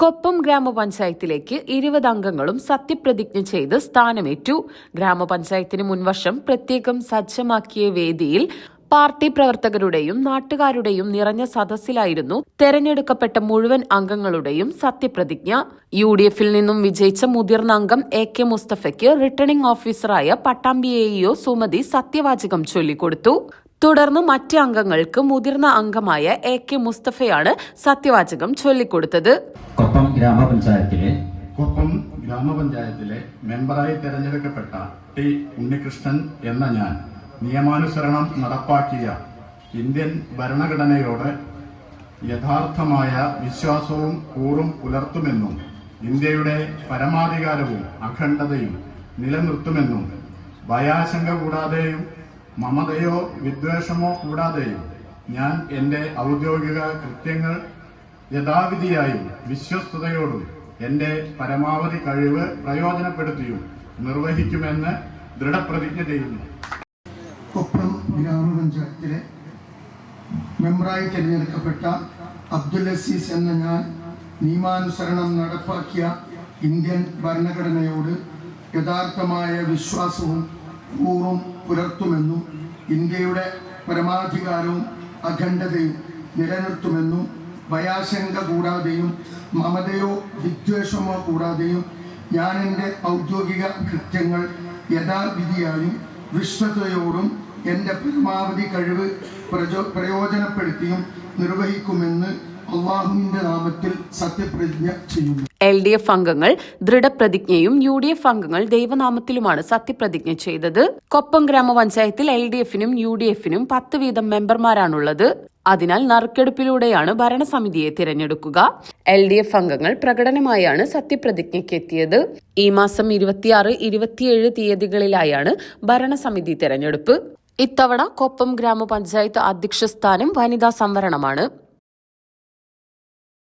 കൊപ്പം ഗ്രാമപഞ്ചായത്തിലേക്ക് ഇരുപത് അംഗങ്ങളും സത്യപ്രതിജ്ഞ ചെയ്ത് സ്ഥാനമേറ്റു. ഗ്രാമപഞ്ചായത്തിന് മുൻവർഷം പ്രത്യേകം സജ്ജമാക്കിയ വേദിയിൽ പാർട്ടി പ്രവർത്തകരുടെയും നാട്ടുകാരുടെയും നിറഞ്ഞ സദസ്സിലായിരുന്നു തെരഞ്ഞെടുക്കപ്പെട്ട മുഴുവൻ അംഗങ്ങളുടെയും സത്യപ്രതിജ്ഞ. യു ഡി എഫിൽ നിന്നും വിജയിച്ച മുതിർന്ന അംഗം എ കെ മുസ്തഫയ്ക്ക് റിട്ടേണിംഗ് ഓഫീസറായ പട്ടാമ്പി സുമതി സത്യവാചകം ചൊല്ലിക്കൊടുത്തു. തുടർന്ന് മറ്റ് അംഗങ്ങൾക്ക് മുതിർന്ന അംഗമായ എ കെ മുസ്തഫയാണ് സത്യവാചകം ചൊല്ലിക്കൊടുത്തത്. കൊപ്പം ഗ്രാമപഞ്ചായത്തിലെ കൊപ്പം ഗ്രാമപഞ്ചായത്തിലെ മെമ്പറായി തെരഞ്ഞെടുക്കപ്പെട്ട ടി ഉണ്ണികൃഷ്ണൻ എന്ന ഞാൻ നിയമാനുസരണം നടപ്പാക്കിയ ഇന്ത്യൻ ഭരണഘടനയോട് യഥാർത്ഥമായ വിശ്വാസവും കൂറും പുലർത്തുമെന്നും ഇന്ത്യയുടെ പരമാധികാരവും അഖണ്ഡതയും നിലനിർത്തുമെന്നും ഭയാശങ്ക കൂടാതെയും മമതയോ വിദ്വേഷമോ കൂടാതെയും ഞാൻ എന്റെ ഔദ്യോഗിക കൃത്യങ്ങൾ യഥാവിധിയായും വിശ്വസ്തയോടും എന്റെ പരമാവധി കഴിവ് പ്രയോജനപ്പെടുത്തിയും നിർവഹിക്കുമെന്ന് ദൃഢപ്രതിജ്ഞ ചെയ്യുന്നു. കൊപ്പം ഗ്രാമപഞ്ചായത്തിലെ മെമ്പറായി തിരഞ്ഞെടുക്കപ്പെട്ട അബ്ദുൽ അസീസ് എന്ന ഞാൻ നിയമാനുസരണം നടപ്പാക്കിയ ഇന്ത്യൻ ഭരണഘടനയോട് യഥാർത്ഥമായ വിശ്വാസവും കൂറും പുലർത്തുമെന്നും ഇന്ത്യയുടെ പരമാധികാരവും അഖണ്ഡതയും നിലനിർത്തുമെന്നും ഭയാശങ്ക കൂടാതെയും മമതയോ വിദ്വേഷമോ കൂടാതെയും ഞാൻ എന്റെ ഔദ്യോഗിക കൃത്യങ്ങൾ യഥാവിധിയായും വിശ്വതയോടും എന്റെ പരമാവധി കഴിവ് പ്രചോ പ്രയോജനപ്പെടുത്തിയും നിർവഹിക്കുമെന്ന് സത്യപ്രതിജ്ഞ ചെയ്യുന്നു. എൽ ഡി എഫ് അംഗങ്ങൾ ദൃഢപ്രതിജ്ഞയും യു ഡി എഫ് അംഗങ്ങൾ ദൈവനാമത്തിലുമാണ് സത്യപ്രതിജ്ഞ ചെയ്തത്. കൊപ്പം ഗ്രാമപഞ്ചായത്തിൽ എൽ ഡി എഫിനും യു ഡി എഫിനും പത്ത് വീതം മെമ്പർമാരാണുള്ളത്. അതിനാൽ നറുക്കെടുപ്പിലൂടെയാണ് ഭരണസമിതിയെ തിരഞ്ഞെടുക്കുക. എൽ ഡി എഫ് അംഗങ്ങൾ പ്രകടനമായാണ് സത്യപ്രതിജ്ഞയ്ക്കെത്തിയത് ഈ മാസം ഇരുപത്തിയാറ് ഇരുപത്തിയേഴ് തീയതികളിലായാണ് ഭരണസമിതി തിരഞ്ഞെടുപ്പ്. ഇത്തവണ കൊപ്പം ഗ്രാമപഞ്ചായത്ത് അധ്യക്ഷ സ്ഥാനം വനിതാ സംവരണമാണ്.